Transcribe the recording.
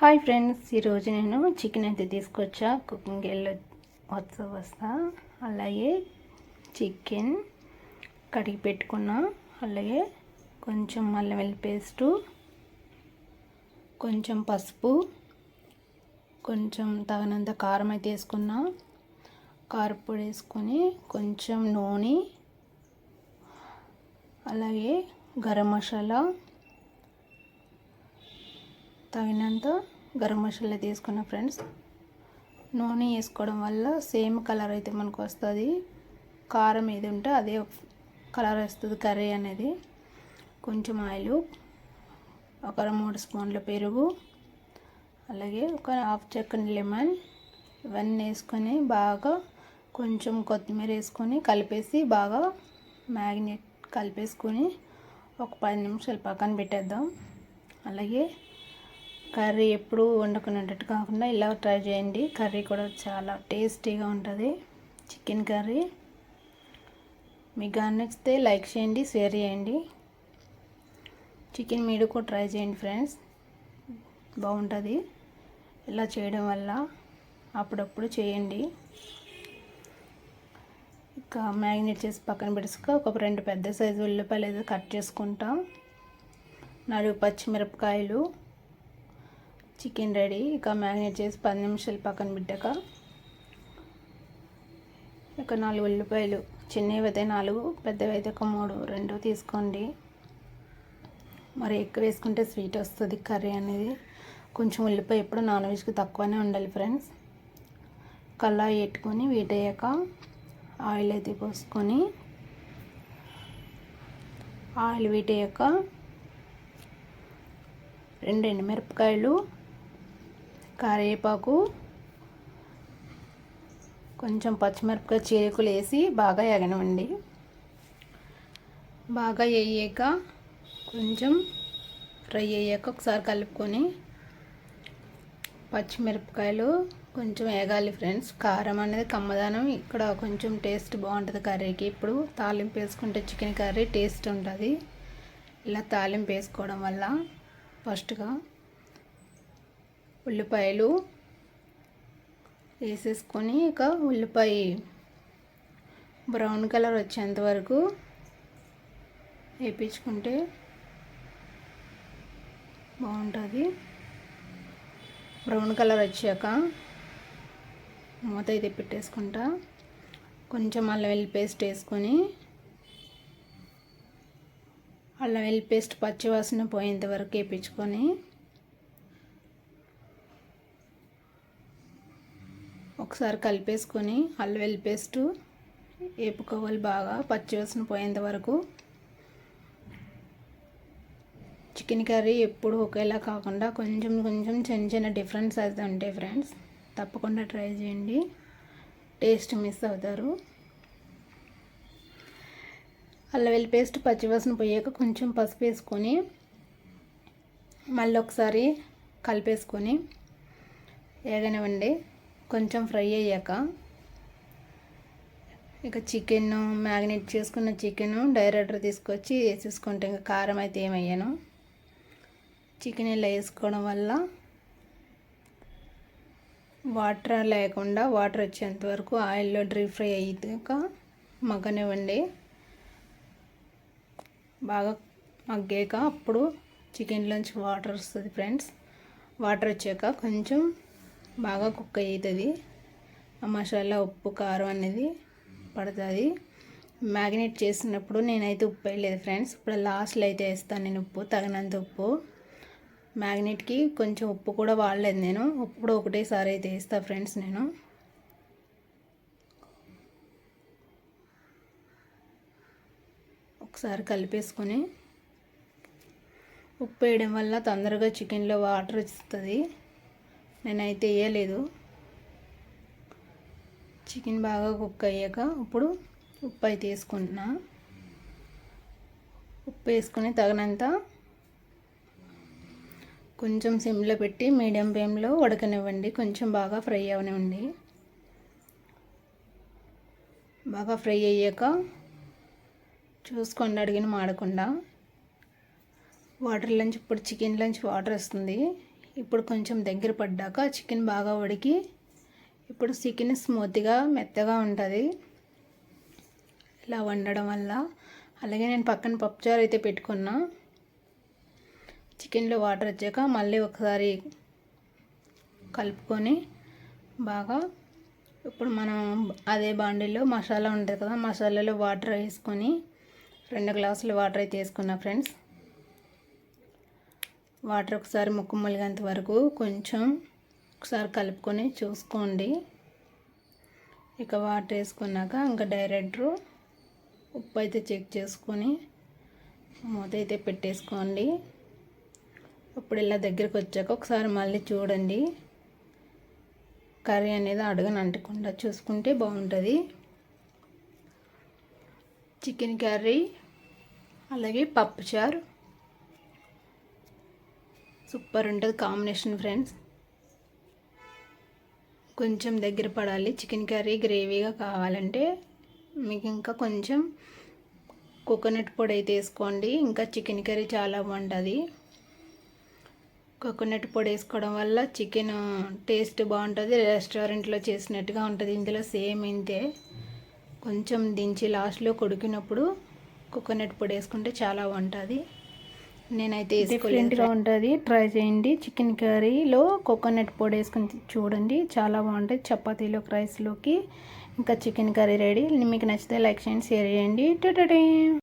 Hi friends ఈరోజు నేను chicken అయితే తీసుకొచ్చా. కుకింగ్ వెళ్ళి వస్తా వస్తా. అలాగే చికెన్ కడిగి పెట్టుకున్నా. అలాగే కొంచెం అల్లం వెల్లి పేస్టు కొంచెం పసుపు కొంచెం తగినంత కారం అయితే వేసుకున్నా. కారపొడి వేసుకొని కొంచెం నూనె అలాగే గరం మసాలా తగినంత గరం మసాలా తీసుకున్న ఫ్రెండ్స్. నూనె వేసుకోవడం వల్ల సేమ్ కలర్ అయితే మనకు వస్తుంది. కారం ఏది ఉంటే అదే కలర్ వస్తుంది కర్రీ అనేది. కొంచెం ఆయిల్ ఒక మూడు స్పూన్ల పెరుగు అలాగే ఒక హాఫ్ చెక్కన్ లెమన్ ఇవన్నీ వేసుకొని బాగా కొంచెం కొత్తిమీర వేసుకొని కలిపేసి బాగా మ్యాగ్నెట్ కలిపేసుకొని ఒక పది నిమిషాలు పక్కన పెట్టేద్దాం. అలాగే కర్రీ ఎప్పుడు వండుకునేటట్టు కాకుండా ఇలా ట్రై చేయండి. కర్రీ కూడా చాలా టేస్టీగా ఉంటుంది. Chicken curry. మీకు నచ్చితే లైక్ చేయండి షేర్ చేయండి. చికెన్ మీరు కూడా ట్రై చేయండి ఫ్రెండ్స్. బాగుంటుంది. ఇలా చేయడం వల్ల అప్పుడప్పుడు చేయండి. ఇంకా మ్యాగ్నేట్ చేసి పక్కన పెట్టుక. ఒక రెండు పెద్ద సైజు ఉల్లిపాయలు అయితే కట్ చేసుకుంటాం. నాలుగు పచ్చిమిరపకాయలు. Chicken ready. ఇక మ్యారినేట్ చేసి పది నిమిషాలు పక్కన పెట్టాక ఇక నాలుగు ఉల్లిపాయలు చిన్నవి అయితే నాలుగు పెద్దవి అయితే ఒక మూడు రెండు తీసుకోండి. మరి ఎక్కువ వేసుకుంటే స్వీట్ వస్తుంది కర్రీ అనేది. కొంచెం ఉల్లిపాయ ఎప్పుడు నాన్ వెజ్కి తక్కువనే ఉండాలి ఫ్రెండ్స్ కల్లా పెట్టుకొని వీటయ్యాక ఆయిల్ అయితే పోసుకొని ఆయిల్ వీటయ్యాక రెండు ఎండుమిరపకాయలు కరివేపాకు కొంచెం పచ్చిమిరపకాయ చీరకులు వేసి బాగా ఎగనవండి. బాగా వేయాక కొంచెం ఫ్రై అయ్యాక ఒకసారి కలుపుకొని పచ్చిమిరపకాయలు కొంచెం వేగాలి ఫ్రెండ్స్. కారం అనేది కమ్మదానం. ఇక్కడ కొంచెం టేస్ట్ బాగుంటుంది కర్రీకి. ఇప్పుడు తాలింపు వేసుకుంటే చికెన్ కర్రీ టేస్ట్ ఉంటుంది. ఇలా తాలింపు వేసుకోవడం వల్ల ఫస్ట్గా ఉల్లిపాయలు వేసేసుకొని ఇక ఉల్లిపాయ బ్రౌన్ కలర్ వచ్చేంత వరకు వేయించుకుంటే బాగుంటుంది. బ్రౌన్ కలర్ వచ్చాక మూత అయితే పెట్టేసుకుంటా. కొంచెం అల్లం వెల్లి పేస్ట్ వేసుకొని అల్లం వెల్లి పేస్ట్ పచ్చివాసన పోయేంత వరకు వేయించుకొని ఒకసారి కలిపేసుకొని అల్లం వెల్లి పేస్టు వేపుకోవాలి బాగా పచ్చివాసన పోయేంత వరకు. చికెన్ కర్రీ ఎప్పుడు ఒకేలా కాకుండా కొంచెం కొంచెం చిన్న చిన్న డిఫరెన్స్ అయితే ఉంటాయి ఫ్రెండ్స్. తప్పకుండా ట్రై చేయండి. టేస్ట్ మిస్ అవుతారు. అల్లం పేస్ట్ పచ్చివాసన పోయాక కొంచెం పసుపు వేసుకొని మళ్ళీ ఒకసారి కలిపేసుకొని ఏగనివ్వండి కొంచెం ఫ్రై అయ్యాక ఇక చికెన్ మ్యాగ్నేట్ చేసుకున్న చికెన్ డైరెక్టర్ తీసుకొచ్చి వేసేసుకుంటే ఇంకా కారం అయితే ఏమయ్యాను చికెన్ ఇలా వేసుకోవడం వల్ల వాటర్ లేకుండా వాటర్ వచ్చేంత వరకు ఆయిల్లో డ్రీ ఫ్రై అయ్యాక మగ్గనివ్వండి బాగా మగ్గాక అప్పుడు చికెన్లోంచి వాటర్ వస్తుంది ఫ్రెండ్స్. వాటర్ వచ్చాక కొంచెం బాగా కుక్ అవుతుంది. ఆ మసాలా ఉప్పు కారం అనేది పడుతుంది. మ్యాగ్నేట్ చేసినప్పుడు నేనైతే ఉప్పు వేయలేదు ఫ్రెండ్స్ ఇప్పుడు లాస్ట్లో అయితే వేస్తాను నేను ఉప్పు తగినంత ఉప్పు. మ్యాగ్నెట్కి కొంచెం ఉప్పు కూడా వాడలేదు నేను. ఉప్పు కూడా ఒకటేసారి అయితే వేస్తా ఫ్రెండ్స్ నేను. ఒకసారి కలిపేసుకొని ఉప్పు వేయడం వల్ల తొందరగా చికెన్లో వాటర్ వస్తుంది. నేనైతే వేయలేదు. చికెన్ బాగా కుక్ అయ్యాక ఇప్పుడు ఉప్పు అయితే వేసుకుంటున్నా. ఉప్పు వేసుకొని తగినంత కొంచెం సిమ్లో పెట్టి మీడియం ఫ్లేమ్లో ఉడకనివ్వండి. కొంచెం బాగా ఫ్రై అవనివ్వండి. బాగా ఫ్రై అయ్యాక చూసుకోండి అడిగిన మాడకుండా. వాటర్ లంచ్ ఇప్పుడు చికెన్ లంచ్ వాటర్ వస్తుంది. ఇప్పుడు కొంచెం దగ్గర పడ్డాక చికెన్ బాగా ఉడికి ఇప్పుడు చికెన్ స్మూత్గా మెత్తగా ఉంటుంది. ఇలా వండడం వల్ల. అలాగే నేను పక్కన పప్పుచారు అయితే పెట్టుకున్నా. చికెన్లో వాటర్ వచ్చాక మళ్ళీ ఒకసారి కలుపుకొని బాగా ఇప్పుడు మనం అదే బాండీలో మసాలా ఉంటుంది కదా మసాలాలో వాటర్ వేసుకొని రెండు గ్లాసులు వాటర్ అయితే వేసుకున్నా ఫ్రెండ్స్. వాటర్ ఒకసారి ముక్కు ములిగేంత వరకు కొంచెం ఒకసారి కలుపుకొని చూసుకోండి. ఇక వాటర్ వేసుకున్నాక ఇంకా డైరెక్టర్ ఉప్పు అయితే చెక్ చేసుకొని మూత అయితే పెట్టేసుకోండి. ఇప్పుడు ఇలా దగ్గరికి వచ్చాక ఒకసారి మళ్ళీ చూడండి. కర్రీ అనేది అడుగని అంటకుండా చూసుకుంటే బాగుంటుంది. చికెన్ కర్రీ అలాగే పప్పుచారు సూపర్ ఉంటుంది కాంబినేషన్ ఫ్రెండ్స్. కొంచెం దగ్గర పడాలి. చికెన్ కర్రీ గ్రేవీగా కావాలంటే మీకు ఇంకా కొంచెం కోకోనట్ పొడి అయితే వేసుకోండి. ఇంకా చికెన్ కర్రీ చాలా బాగుంటుంది. కోకోనట్ పొడి వేసుకోవడం వల్ల చికెన్ టేస్ట్ బాగుంటుంది. రెస్టారెంట్లో చేసినట్టుగా ఉంటుంది. ఇందులో సేమ్ ఇంతే. కొంచెం దించి లాస్ట్లో కొడికినప్పుడు కోకోనట్ పొడి వేసుకుంటే చాలా బాగుంటుంది. నేనైతే డిఫరెంట్గా ఉంటుంది. ట్రై చేయండి. చికెన్ కర్రీలో కోకోనట్ పొడి వేసుకుని చూడండి. చాలా బాగుంటుంది చపాతీలోకి రైస్లోకి ఇంకా చికెన్ కర్రీ రెడీ మీకు నచ్చితే లైక్ చేయండి షేర్ చేయండి.